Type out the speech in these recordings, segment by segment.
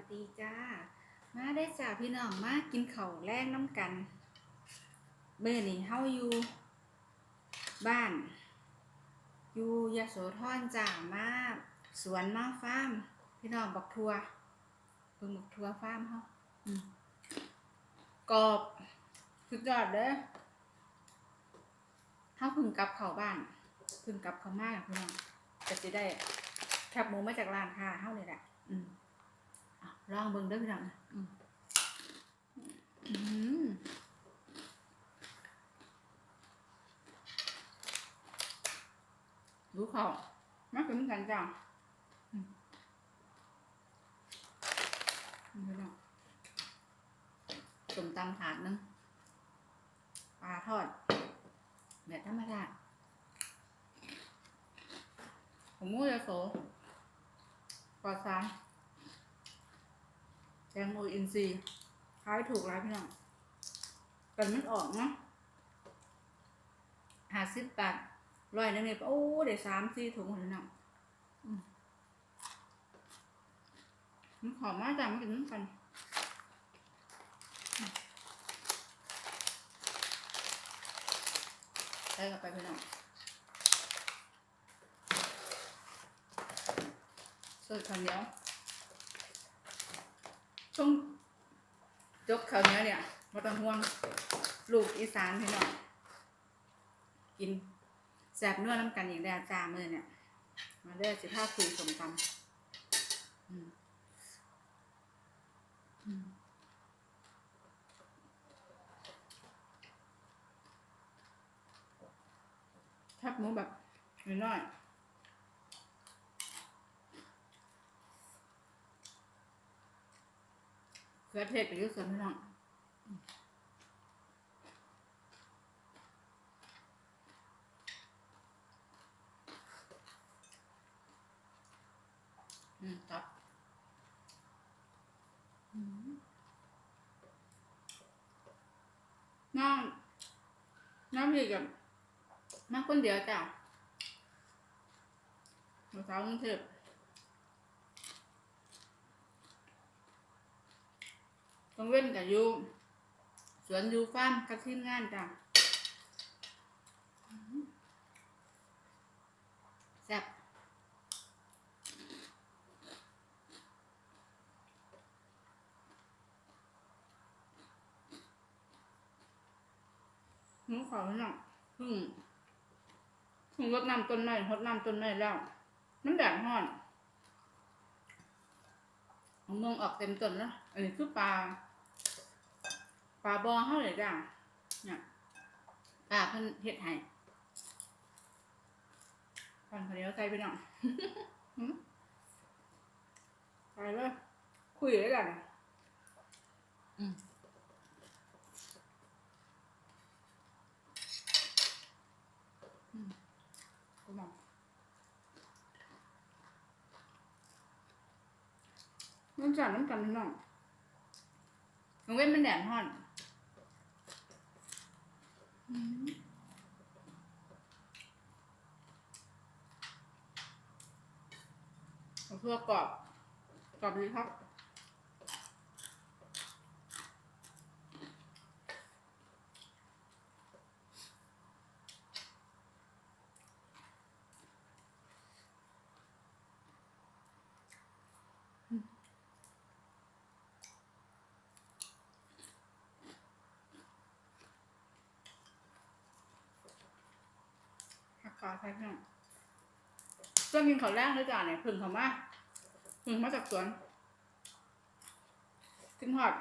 วัสดีจ้า มาได้จ้าพี่น้องมากินเข้าแรงน้ำกันเมื่อนี้เฮาอยู่บ้าน อยู่ยโสธรจ้ามาสวนมาฟาร์มพี่น้องบักทัวเพิ่งบักทัวฟาร์มเฮากรอบสุดยอดเด้อเฮาเพึ่งกลับเข้าบ้านเพึ่งกลับเข้ามาพี่น้องก็สิได้แคบหมูมาจากร้านค้าเฮาเลยแหละอืม อะลองเบิ่งเด้อพี่น้องอืมอืมรู้เขามากินกันจ้าอืมนี่พี่น้องสมตำถาดนึงปลาทอดแบบธรรมดาผมมู้ยาโสปลอดสาร แตงโมอินทรีย์ขายถูกร้ายพี่น้องกันมันออกเนาะหาสิบบาทร้อยนึงเนี่ยโอ้เดี๋ยวสามสี่ถุงหมดแล้วเนาะอืมมันขอมมากจ้ะมากินน้ำกันใส่กลับไปพี่น้องสดข้าวเหนียว ช่วงจบคราวนี้เนี่ยมาต้องห่วงลูกอีสานพี่น้องกินแสบเนื้อน้ำกันอย่างแดจามือเนี่ย มาเด้อสิผ้าคุยสมตำอืมอืมแคบหมูแบบน้อยๆ เกลือเทศไปอยุ่ส่วนพี่น้องอืมครับอืมน้องน้องพี่กับน้องคนเดียวจ้ะมาสาวกรุงเทพ ต้องเว้นกับยูสวนยูฟ้ามกับทีมงานจ้ะแซ่บหนูขอหน่อยพึ่งพึ่งรดน้ำต้นไม้รดน้ำต้นไม้แล้วมันแดดห้อนของเมืองออกเต็มต้นแล้วอันนี้คือปลา ปลาบอเท่าไหร่จ้ะเนี่ยปลาเพิ่นเฮ็ดให้ปันคนเดียวใส่ไปหน่อยหืมไปเลยคุยเลยกันอืมก็มองมันจัดน้ำกันพี่น้องมันเว้นมันแดดฮ้อนอืม เพื่อกรอบกรอบนี้ครับ ผักกาดใช่ไหมเรื่องกินข้าวแรกเลยจ้ะเนี่ยผึ่งเขามาผึ่งมาจากสวนกินหอด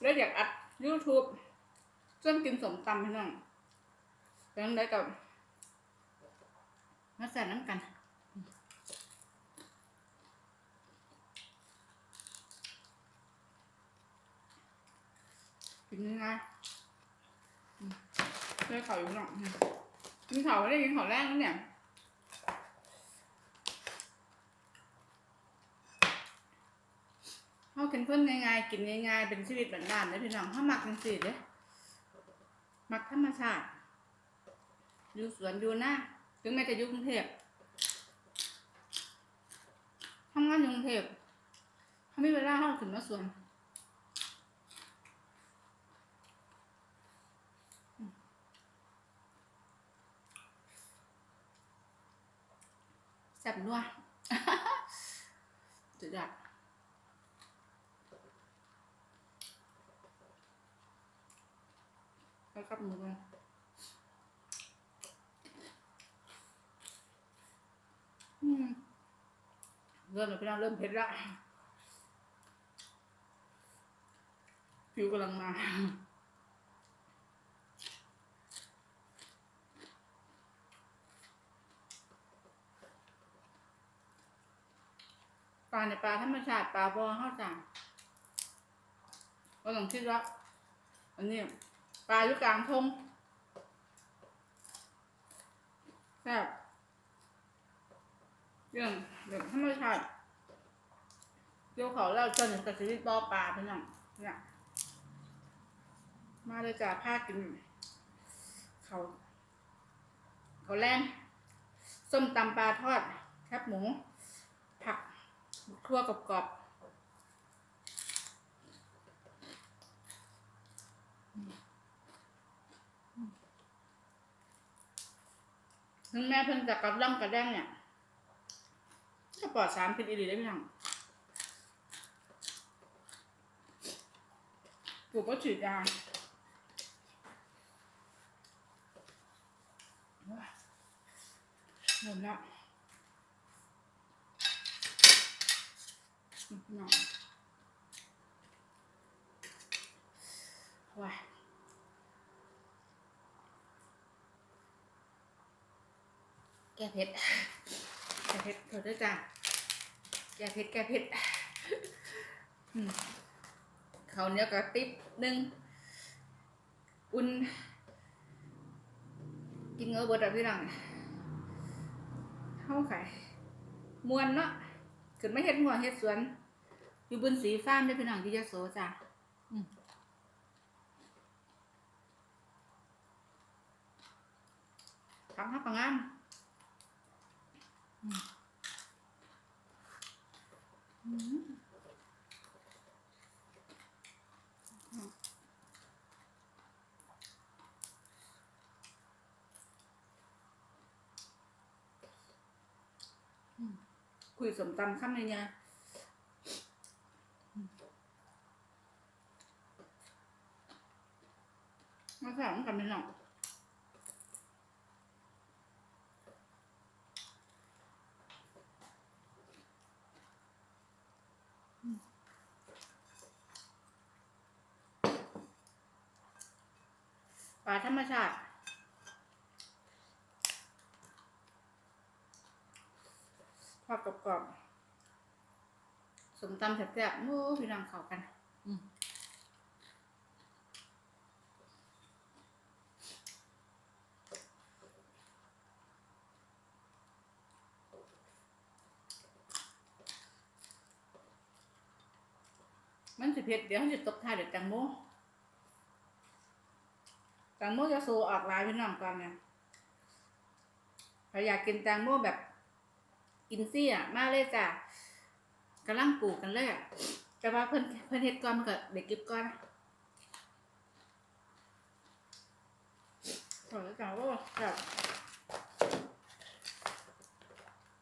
แล้วอยากอัด YouTube เรื่องกินสมตำพี่น้องแล้วได้กับมาใส่น้ำกันกินง่ายๆอืมได้ข่าวอยู่หน่อยอืม กินข้าวไม่ได้กินข้าวแรกแล้วเนี่ยเขากินเพื่อนง่ายๆกินง่ายๆเป็นชีวิตบ้านๆเลยพี่น้องเขามักจังสิเด้มักธรรมชาติ อยู่สวนอยู่หน้าถึงแม้จะอยู่กรุงเทพทำงานอยู่กรุงเทพทามีเวลาเข้าถึงมาสวน แซ่บนัวสุดยอดแล้วกับหมูเลยอืมเริ่มแล้วพี่น้องเริ่มเผ็ดละผิวกำลังมาาในปลาธรรมชาติปลาบอเข้าจังก็ต้องคิดว่าอันนี้ปลาอยู่กลางทงแซ่บเรื่องเรื่องธรรมชาติเกี่ยวเขาแล้วจนถึงกับชีวิตบอปลาพี่น้องเนี่ยมาเลยจ้าผ้ากิน เขา เขาแรงส้มตำปลาทอดแคบหมู ทั่วกรอบๆถึงแม้เพิ่นจะกับล่ำกระแดงเนี่ยก็ปลอดสารพิษอีหลีได้พี่น้องปลูกก็ฉีดยาหมดแล้ว น้องว้าแก้เผ็ด แก้เผ็ดเถอะด้วยจ้ะแก้เผ็ด แก้เผ็ดเขาเนี้ยกับติ๊บหนึ่งอุ่น กินเงือเบิดอะพี่น้องเข้าไข่มวนเนาะขึ้นไม่เฮ็ดหัวเฮ็ดสวน อยู่บนสีฟ้ามได้พี่น้องที่ยะโสจ้ะอืมผักฮักปังงามอืมอืมคุยสมตำข้ามในเนี่ย มาสองกันเป็นหรอกปลาธรรมชาติทอดกรอบๆสมตำแซ่บๆโอ้พี่น้องเข้ากัน อืม ผ็ดเดี๋ยวมันจะตกท้ายเดี๋ยวแตงโมแตงโมจะโซออกลายพี่น้องก่อนนี่ยใครอยากกินแตงโมแบบกินซี่อะมาเลยจ้ะกำลังปลูกกันเลยอะแต่ว่าเพิ่นเพิ่นเฮ็ดก่อนมันก็เด็กก็บก่อนขอแล้วจ้ะว่าแบบ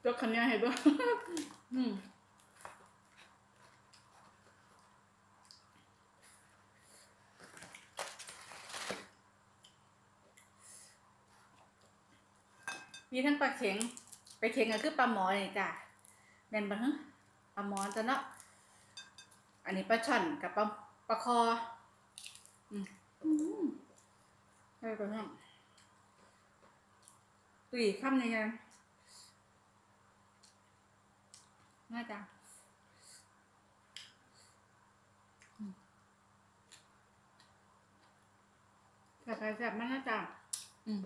ยกคันนี้ให้ด้วยอืม มีทั้งปลาเข็งปลาเข็งก็คือปลาหมอนี่จ้ะแม่นบ่ฮะปลาหมอจ้ะเนาะอันนี้ปลาช่อนกับปลาปลาคอ อืมอืมใช่ปะเนาะตุยคำยังไงน่าจะแซ่บไปแซ่บมากนะจ๊ะอืม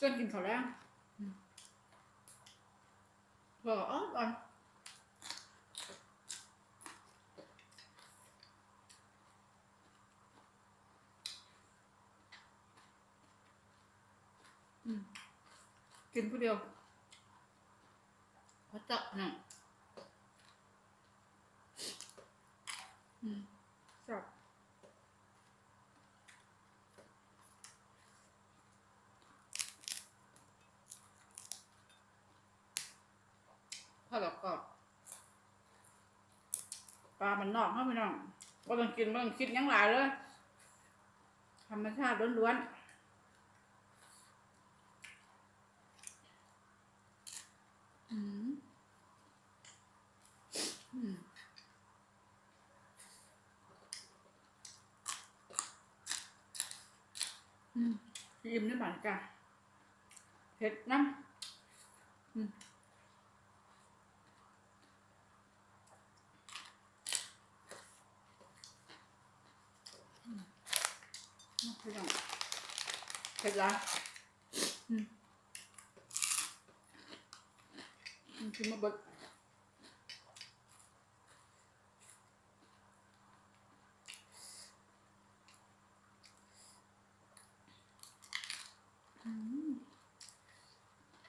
จนกินข้าวแล้วบอกอ๋อก่อนอืมกินผู้เดียวเขาเจาะหน่อยอืมชอบข้าวกรอบ ปลามันนอกเข้าไปน้องว่าต้องกินว่ต้องคิดยังหลายเลยธรรมชาติล้วนๆอืมอืมอืมยิ้มได้หมันจ้ะเผ็ดน้ำอืมเผ็ดจังเผ็ด ละอืมมกินมาเบิด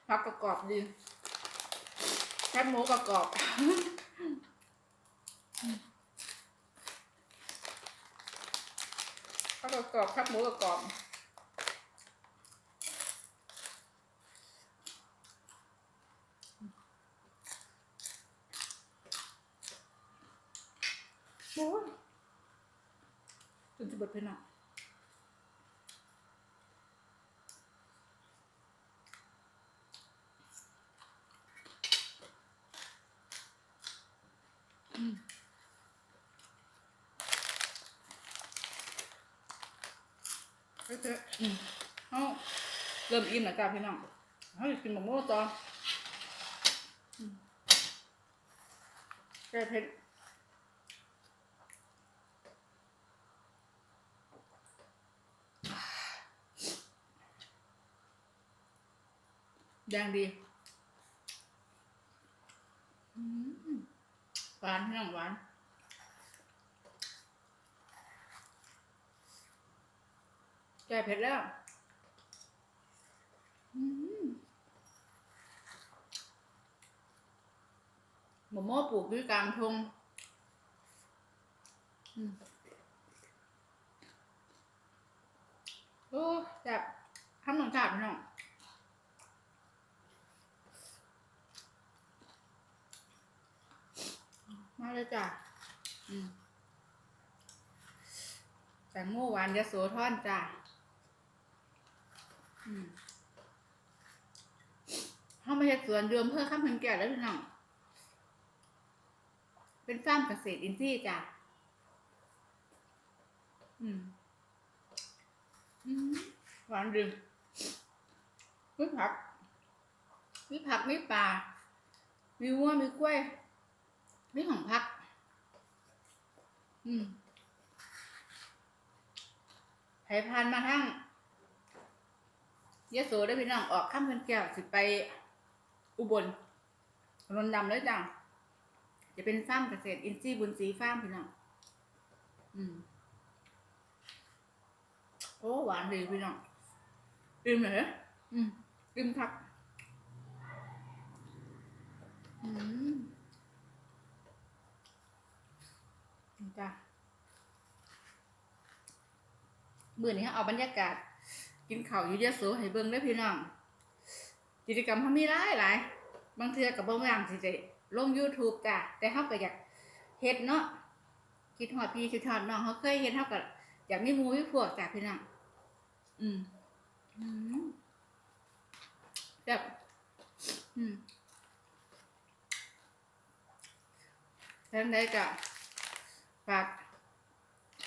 ผักประกอบดีแคบหมูประกอบผักประกอบแคบหมูประกอบ อ้ยจนจะเบิดเพนอะเฮ้ยเจ๊อืมเอาเริ่มอิ่มแล้วจ้าพี่น้องเขาจะกินหมูโม่ต่อแก้เผ็ด แดงดีอืมหวานพี่น้องหวานแก้เผ็ดแล้วอืมหมูโม่ปลูกด้วยกลางทงอืมโอ้แบบทำหนังชาติพี่น้อง มาเลยจ้ะอืมแตงโมหวานยะโสธรจ้ะอืมเขาไม่ใช่สวนเดิมเพื่อข้ามพันแก่แล้วพี่น้อง เป็นฟาร์มเกษตรอินทรีย์จ้ะ อืมอืมหวานดึงมีผัก มีผัก มีปลา มีวัว มีกล้วย มีของพัก อืมไผ่พานมาทั้งยะโสได้พี่น้องออกข้ามเพื่อนแก้วสิไปอุบลถนนดำเลยจ้ะจะเป็นฟาร์มเกษตรอินทรีย์บุญศรีฟาร์มพี่น้อง อืม โอ้หวานดีพี่น้องอิ่มเหรออืมอิ่มคักอืมนี่ จ้ะมื่อนี้เอาบรรยากาศ กินข้าวอยู่ยะโสให้เบิ่งได้พี่น้องกิจกรรมเขามีหลายหลายบางเทื่อกับบางอย่างสิจลง YouTube จ้ะแต่เฮาก็อยากเฮ็ดเนาะคิดฮอดพี่คิดฮอดน้องเขาเคยเฮ็ดเฮาก็อยากมีมู่มีพวกจ้ะพี่น้องอืมอืมแบบอืมแล้วได้ก็ ฝาก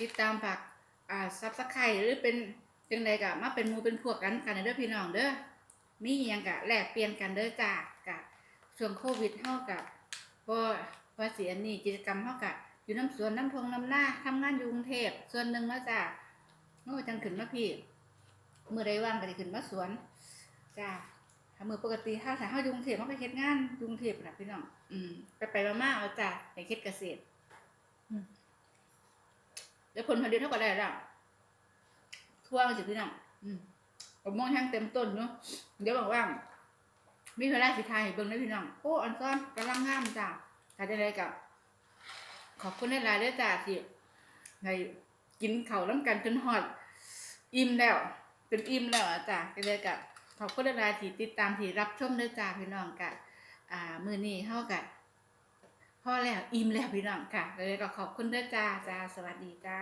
ติดตามฝากอ่าซับสไคร์หรือเป็นจังใดก็มาเป็นมูเป็นพวกกันกันเด้อพี่น้องเด้อมีอยังกะแลกเปลี่ยนกันเด้อจ้ากะช่วงโควิดเฮากะบ่ว่าสิอันนี้กิจกรรมเฮากะอยู่น้ำสวนน้ำทงน้ำหน้าทำงานอยู่กรุงเทพส่วนหนึ่งแล้วจ้าโอ้จังขึ้นมาพี่มื้อใดว่างก็สิขึ้นมาสวนจ้าถ้ามื้อปกติถ้าถ้าเฮายุงเทพมันก็เฮ็ดงานยุงเทพนะพี่น้องอืมไปไปมาๆเอาจ้าไปเฮ็ดเกษตร อืม เดี๋ยวผลผลิตเท่าก็ได้แล้วทั่วมันสิพี่น้องอืมผมมองแห้งเต็มต้นเนาะเดี๋ยวบอกว่ามีเวลาสิทายเบิ่งได้พี่น้องโอ้อันซ้อนกำลังงามจ้ะถ้าจะได้กับขอบคุณหลายๆเด้อจ้าที่ให้กินเข้าวน้ำกันจนฮอด อิ่มแล้วจนอิ่มแล้วจ้ะก็เลยกับขอบคุณหลายๆที่ติดตามที่รับชมเด้อจ้าพี่น้องกะอ่ามือนี้เฮากะ พอแล้วอิ่มแล้วพี่น้องค่ะเลยก็ขอบคุณด้อจ้าจ้าสวัสดีจ้า